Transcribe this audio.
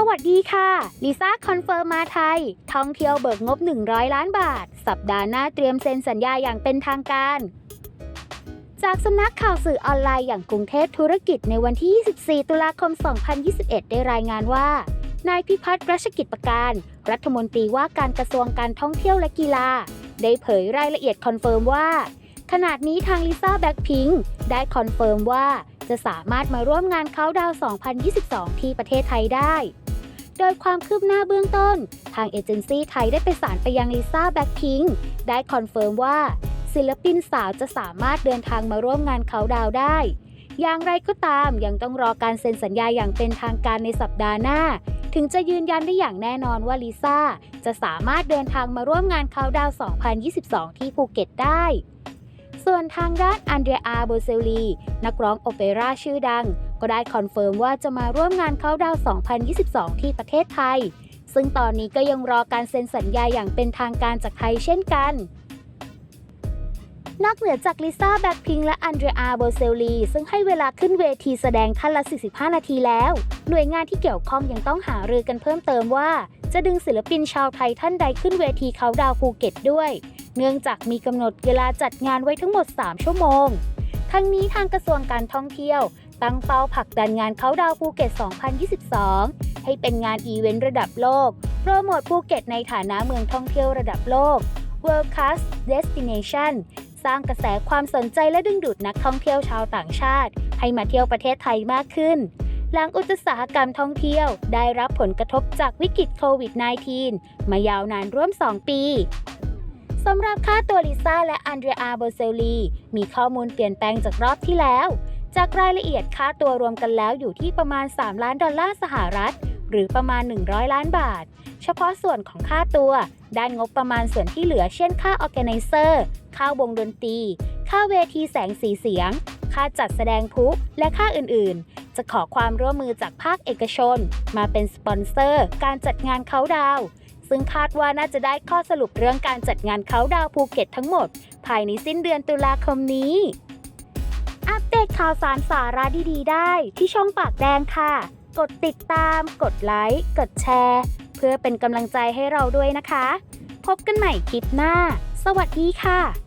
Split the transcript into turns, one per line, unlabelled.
สวัสดีค่ะลิซ่าคอนเฟิร์มมาไทย ท่องเที่ยวเบิกงบ 100 ล้านบาท สัปดาห์หน้าเตรียมเซ็นสัญญาอย่างเป็นทางการจากสำนักข่าวสื่อออนไลน์อย่างกรุงเทพธุรกิจในวันที่ 24 ตุลาคม 2021 ได้รายงานว่า นายพิพัฒน์รัชกิจประการ รัฐมนตรีว่าการกระทรวงการท่องเที่ยวและกีฬา ได้เผยรายละเอียดคอนเฟิร์มว่าขณะนี้ทางลิซ่าแบ็คพิงได้คอนเฟิร์มว่า จะสามารถมาร่วมงานเขาดาวน์2022 ที่ประเทศไทยได้ โดยความคืบหน้าเบื้องต้น ทางเอเจนซี่ไทยได้ไปสารไปยังลิซ่าแบ็คพิงได้คอนเฟิร์มว่า ศิลปินสาวจะสามารถเดินทางมาร่วมงานเขาดาวได้ อย่างไรก็ตามยังต้องรอการเซ็นสัญญาอย่างเป็นทางการในสัปดาห์หน้า ถึงจะยืนยันได้อย่างแน่นอนว่าลิซ่าจะสามารถเดินทางมาร่วมงานเขาดาว 2022 ที่ภูเก็ตได้ ส่วนทางด้านอันเดรียอาโบเซลี นักร้องโอเปร่าชื่อดัง ก็ได้คอนเฟิร์มว่าจะมาร่วมงานเขาดาว 2022 ที่ประเทศไทย ซึ่งตอนนี้ก็ยังรอการเซ็นสัญญาอย่างเป็นทางการจากไทยเช่นกันนอกเหนือจากลิซ่าแบ็คพิงและอันเดรียอาโบเซลีซึ่งให้เวลาขึ้นเวทีแสดงท่านละ 45 นาทีแล้ว หน่วยงานที่เกี่ยวข้องยังต้องหารือกันเพิ่มเติมว่า จะดึงศิลปินชาวไทยท่านใดขึ้นเวทีเขาดาวภูเก็ตด้วย เนื่องจากมีกำหนดเวลาจัดงานไว้ทั้งหมด 3 ชั่วโมง ทั้งนี้ทางกระทรวงการท่องเที่ยว ตั้งเป้าผลักดันงานเขาดาวภูเก็ต 2022 ให้เป็นงานอีเวนต์ระดับโลก โปรโมทภูเก็ตในฐานะเมืองท่องเที่ยวระดับโลก World Class Destination สร้างกระแสความสนใจและดึงดูดนักท่องเที่ยวชาวต่างชาติ ให้มาเที่ยวประเทศไทยมากขึ้น หลังอุตสาหกรรมท่องเที่ยวได้รับผลกระทบจากวิกฤตโควิด -19 มายาวนานร่วม 2 ปี สำหรับค่าตัวลิซ่าและอันเดรียอาโบเซลี มีข้อมูลเปลี่ยนแปลงจากรอบที่แล้ว จากรายละเอียดค่าตัวรวมกันแล้วอยู่ที่ประมาณ 3 ล้านดอลลาร์สหรัฐ หรือประมาณ 100 ล้านบาท เฉพาะส่วนของค่าตัว ด้านงบประมาณส่วนที่เหลือเช่นค่าออแกไนเซอร์ ค่าวงดนตรี ค่าเวทีแสงสีเสียง ค่าจัดแสดงพุและค่าอื่น ๆ จะขอความร่วมมือจากภาคเอกชน มาเป็นสปอนเซอร์ การจัดงานเขาดาวน์ ซึ่งคาดว่าน่าจะได้ข้อสรุปเรื่องการจัดงานเขาดาวภูเก็ตทั้งหมด ภายในสิ้นเดือนตุลาคมนี้ อัปเดตข่าวสารสาระดีๆ ได้ที่ช่องปากแดงค่ะ กดติดตาม กดไลค์ กดแชร์ เพื่อเป็นกำลังใจให้เราด้วยนะคะ พบกันใหม่คลิปหน้า สวัสดีค่ะ